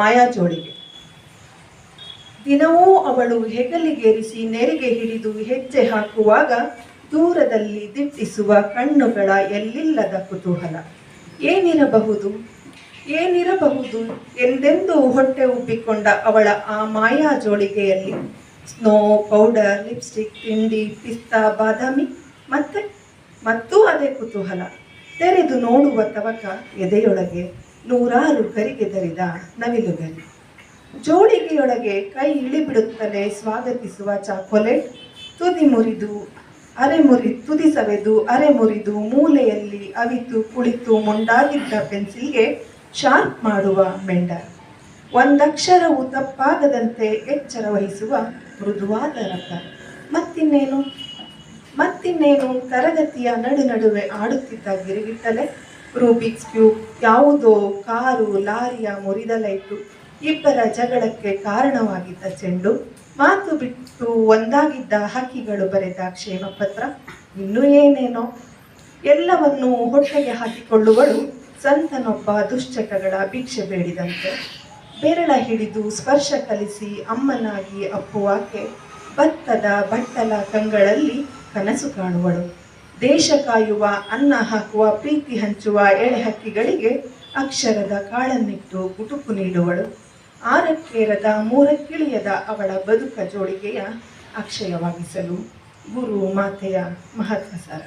ಮಾಯಾಜೋಳಿಗೆ ದಿನವೂ ಅವಳು ಹೆಗಲಿಗೇರಿಸಿ ನೆರಿಗೆ ಹಿಡಿದು ಹೆಜ್ಜೆ ಹಾಕುವಾಗ ದೂರದಲ್ಲಿ ದಿಟ್ಟಿಸುವ ಕಣ್ಣುಗಳ ಎಲ್ಲಿಲ್ಲದ ಕುತೂಹಲ. ಏನಿರಬಹುದು? ಏನಿರಬಹುದು ಎಂದೆಂದು ಹೊಟ್ಟೆ ಉಬ್ಬಿಕೊಂಡ ಅವಳ ಆ ಮಾಯಾ ಜೋಳಿಗೆಯಲ್ಲಿ ಸ್ನೋ ಪೌಡರ್, ಲಿಪ್ಸ್ಟಿಕ್, ತಿಂಡಿ, ಪಿಸ್ತಾ, ಬಾದಾಮಿ ಮತ್ತೆ, ಮತ್ತೂ ಅದೇ ಕುತೂಹಲ. ತೆರೆದು ನೋಡುವ ತವಕ ಎದೆಯೊಳಗೆ ನೂರಾರು ಗರಿಗೆದರಿದ ನವಿಲುಗರಿ. ಜೋಳಿಗೆಯೊಳಗೆ ಕೈ ಇಳಿಬಿಡುತ್ತಲೇ ಸ್ವಾಗತಿಸುವ ಚಾಕೊಲೇಟ್ ತುದಿ ಮುರಿದು, ಅರೆ ಮುರಿ ತುದಿ ಸವೆದು, ಅರೆ ಮುರಿದು ಮೂಲೆಯಲ್ಲಿ ಅವಿತು ಕುಳಿತು ಮುಂಡಾಗಿದ್ದ ಪೆನ್ಸಿಲ್ಗೆ ಶಾರ್ಪ್ ಮಾಡುವ ಮೆಂಡರ್ ಒಂದಕ್ಷರವು ತಪ್ಪಾಗದಂತೆ ಎಚ್ಚರ ವಹಿಸುವ ಮೃದುವಾದ ರಥ. ಮತ್ತಿನ್ನೇನು? ಮತ್ತಿನ್ನೇನು? ತರಗತಿಯ ನಡು ನಡುವೆ ಆಡುತ್ತಿದ್ದ ಗಿರಿಗಿಟ್ಟಲೆ ರೂಬಿಕ್ಸ್ ಕ್ಯೂಬ್ ಯಾವುದೋ ಕಾರು, ಲಾರಿಯ ಮುರಿದ ಲೈಟು ಇಬ್ಬರ ಜಗಳಕ್ಕೆ ಕಾರಣವಾಗಿದ್ದ ಚೆಂಡು, ಮಾತು ಬಿಟ್ಟು ಒಂದಾಗಿದ್ದ ಹಕ್ಕಿಗಳು ಬರೆದ ಕ್ಷೇಮ ಪತ್ರ ಇನ್ನೂ ಏನೇನೋ? ಎಲ್ಲವನ್ನೂ ಹೊಟ್ಟೆಗೆ ಹಾಕಿಕೊಳ್ಳುವಳು ಸಂತನೊಬ್ಬ ದುಶ್ಚಟಗಳ ಭಿಕ್ಷೆ ಬೇಡಿದಂತೆ. ಬೆರಳ ಹಿಡಿದು ಸ್ಪರ್ಶ ಕಲಿಸಿ ಅಮ್ಮನಾಗಿ ಅಪ್ಪುವಾಕೆ, ಭತ್ತದ ಬಟ್ಟಲ ಕಂಗಳಲ್ಲಿ ಕನಸು ಕಾಣುವಳು. ದೇಶ ಕಾಯುವ, ಅನ್ನ ಹಾಕುವ, ಪ್ರೀತಿ ಹಂಚುವ ಎಳೆಹಕ್ಕಿಗಳಿಗೆ ಅಕ್ಷರದ ಕಾಳನ್ನಿಟ್ಟು ಗುಟುಕು ನೀಡುವಳು. ಆರಕ್ಕೇರದ ಮೂರಕ್ಕಿಳಿಯದ ಅವಳ ಬದುಕ ಜೋಡಿಗೆಯ ಅಕ್ಷಯವಾಗಿಸಲು ಗುರು ಮಾತೆಯ ಮಹತ್ವ ಸಾರ